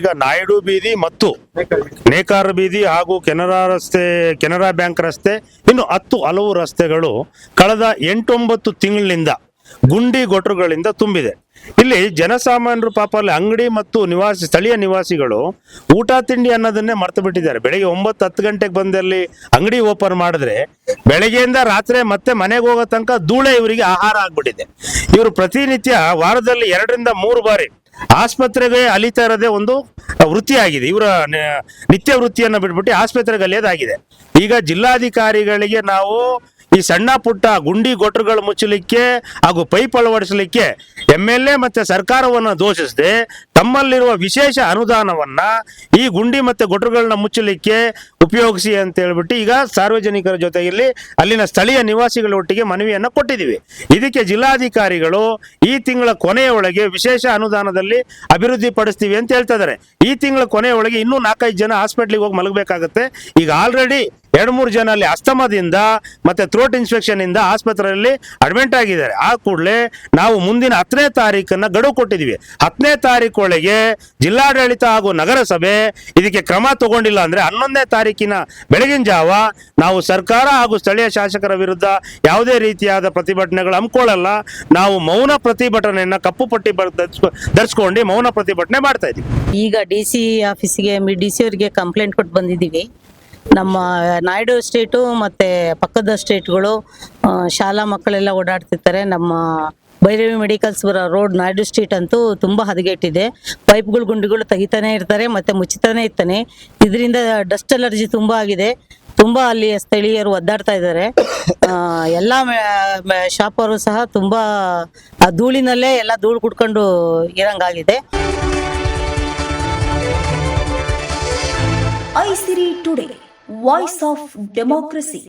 ಈಗ ನಾಯ್ಡು ಬೀದಿ ಮತ್ತು ನೇಕಾರ ಬೀದಿ ಹಾಗೂ ಕೆನರಾ ರಸ್ತೆ, ಕೆನರಾ ಬ್ಯಾಂಕ್ ರಸ್ತೆ, ಇನ್ನು ಹತ್ತು ಹಲವು ರಸ್ತೆಗಳು ಕಳೆದ ಎಂಟೊಂಬತ್ತು ತಿಂಗಳಿನಿಂದ ಗುಂಡಿ ಗೊಟ್ರುಗಳಿಂದ ತುಂಬಿದೆ. ಇಲ್ಲಿ ಜನಸಾಮಾನ್ಯರು ಪಾಪ ಅಲ್ಲಿ ಅಂಗಡಿ ಮತ್ತು ನಿವಾಸಿ, ಸ್ಥಳೀಯ ನಿವಾಸಿಗಳು ಊಟ, ತಿಂಡಿ ಅನ್ನೋದನ್ನೇ ಮರ್ತು ಬಿಟ್ಟಿದ್ದಾರೆ. ಬೆಳಿಗ್ಗೆ ಒಂಬತ್ತು ಹತ್ತು ಗಂಟೆಗೆ ಬಂದಲ್ಲಿ ಅಂಗಡಿ ಓಪನ್ ಮಾಡಿದ್ರೆ ಬೆಳಗ್ಗೆಯಿಂದ ರಾತ್ರಿ ಮತ್ತೆ ಮನೆಗೆ ಹೋಗೋ ತನಕ ಧೂಳೆ ಇವರಿಗೆ ಆಹಾರ ಆಗ್ಬಿಟ್ಟಿದೆ. ಇವರು ಪ್ರತಿನಿತ್ಯ ವಾರದಲ್ಲಿ ಎರಡರಿಂದ ಮೂರು ಬಾರಿ ಆಸ್ಪತ್ರೆಗೆ ಅಲಿತಾ ಇರೋದೇ ಒಂದು ವೃತ್ತಿಯಾಗಿದೆ. ಇವರ ನಿತ್ಯ ವೃತ್ತಿಯನ್ನು ಬಿಟ್ಬಿಟ್ಟು ಆಸ್ಪತ್ರೆಗೆ ಅಲಿಯೋದಾಗಿದೆ ಈಗ ಜಿಲ್ಲಾಧಿಕಾರಿಗಳಿಗೆ ನಾವು ಈ ಸಣ್ಣ ಪುಟ್ಟ ಗುಂಡಿ ಗೊಟ್ಟರುಗಳು ಮುಚ್ಚಲಿಕ್ಕೆ ಹಾಗೂ ಪೈಪ್ ಅಳವಡಿಸಲಿಕ್ಕೆ ಎಂ ಎಲ್ ಎ ಮತ್ತೆ ಸರ್ಕಾರವನ್ನು ದೋಷಿಸದೆ ತಮ್ಮಲ್ಲಿರುವ ವಿಶೇಷ ಅನುದಾನವನ್ನ ಈ ಗುಂಡಿ ಮತ್ತೆ ಗೊಟ್ಟರುಗಳನ್ನ ಮುಚ್ಚಲಿಕ್ಕೆ ಉಪಯೋಗಿಸಿ ಅಂತ ಹೇಳ್ಬಿಟ್ಟು ಈಗ ಸಾರ್ವಜನಿಕರ ಜೊತೆಯಲ್ಲಿ ಅಲ್ಲಿನ ಸ್ಥಳೀಯ ನಿವಾಸಿಗಳ ಒಟ್ಟಿಗೆ ಮನವಿಯನ್ನ ಕೊಟ್ಟಿದ್ದೀವಿ. ಇದಕ್ಕೆ ಜಿಲ್ಲಾಧಿಕಾರಿಗಳು ಈ ತಿಂಗಳ ಕೊನೆಯ ಒಳಗೆ ವಿಶೇಷ ಅನುದಾನದಲ್ಲಿ ಅಭಿವೃದ್ಧಿ ಪಡಿಸ್ತೀವಿ ಅಂತ ಹೇಳ್ತಾ ಇದಾರೆ ಈ ತಿಂಗಳ ಕೊನೆಯ ಒಳಗೆ ಇನ್ನೂ ನಾಲ್ಕೈದು ಜನ ಹಾಸ್ಪಿಟ್ಲಿಗೆ ಹೋಗಿ ಮಲಗಬೇಕಾಗತ್ತೆ. ಈಗ ಆಲ್ರೆಡಿ ಎರಡು ಮೂರು ಜನ ಅಲ್ಲಿ ಅಸ್ತಮದಿಂದ ಮತ್ತೆ ಥ್ರೋಟ್ ಇನ್ಸ್ಪೆಕ್ಷನ್ ಇಂದ ಆಸ್ಪತ್ರೆಯಲ್ಲಿ ಅಡ್ಮಿಟ್ ಆಗಿದ್ದಾರೆ. ಆ ಕೂಡಲೇ ನಾವು ಮುಂದಿನ ಹತ್ತನೇ ತಾರೀಕನ್ನ ಗಡುವು ಕೊಟ್ಟಿದ್ವಿ ಹತ್ತನೇ ತಾರೀಕು ಒಳಗೆ ಜಿಲ್ಲಾಡಳಿತ ಹಾಗೂ ನಗರಸಭೆ ಇದಕ್ಕೆ ಕ್ರಮ ತಗೊಂಡಿಲ್ಲ ಅಂದ್ರೆ ಹನ್ನೊಂದನೇ ತಾರೀಕಿನ ಬೆಳಗಿನ ಜಾವ ನಾವು ಸರ್ಕಾರ ಹಾಗೂ ಸ್ಥಳೀಯ ಶಾಸಕರ ವಿರುದ್ಧ ಯಾವುದೇ ರೀತಿಯಾದ ಪ್ರತಿಭಟನೆಗಳು ಹಮ್ಮಿಕೊಳ್ಳಲ್ಲ. ನಾವು ಮೌನ ಪ್ರತಿಭಟನೆಯನ್ನ ಕಪ್ಪು ಪಟ್ಟಿ ಧರಿಸ್ಕೊಂಡು ಮೌನ ಪ್ರತಿಭಟನೆ ಮಾಡ್ತಾ ಇದ್ದೀವಿ. ಈಗ ಡಿ ಸಿ ಆಫೀಸಿಗೆ ಡಿ ಸಿ ಅವರಿಗೆ ಕಂಪ್ಲೇಂಟ್ ಕೊಟ್ಟು ಬಂದಿದ್ದೀವಿ. ನಮ್ಮ ನಾಯ್ಡು ಸ್ಟೇಟು ಮತ್ತೆ ಪಕ್ಕದ ಸ್ಟೇಟ್ಗಳು ಶಾಲಾ ಮಕ್ಕಳೆಲ್ಲ ಓಡಾಡ್ತಿರ್ತಾರೆ. ನಮ್ಮ ಭೈರವಿ ಮೆಡಿಕಲ್ಸ್ ಬರೋ ರೋಡ್ ನಾಯ್ಡು ಸ್ಟ್ರೀಟ್ ಅಂತೂ ತುಂಬ ಹದಗೆಟ್ಟಿದೆ. ಪೈಪ್ಗಳು ಗುಂಡಿಗಳು ತೆಗಿತಾನೆ ಇರ್ತಾರೆ, ಮತ್ತೆ ಮುಚ್ಚುತ್ತಾನೆ ಇರ್ತಾನೆ. ಇದರಿಂದ ಡಸ್ಟ್ ಅಲರ್ಜಿ ತುಂಬ ಆಗಿದೆ. ತುಂಬ ಅಲ್ಲಿ ಸ್ಥಳೀಯರು ಒದ್ದಾಡ್ತಾ ಇದ್ದಾರೆ. ಎಲ್ಲ ಶಾಪ್ ಅವರು ಸಹ ತುಂಬ ಧೂಳಿನಲ್ಲೇ ಎಲ್ಲ ಧೂಳು ಕುಡ್ಕೊಂಡು ಇರಂಗಾಗಿದೆ. Aisiri today. Voice of democracy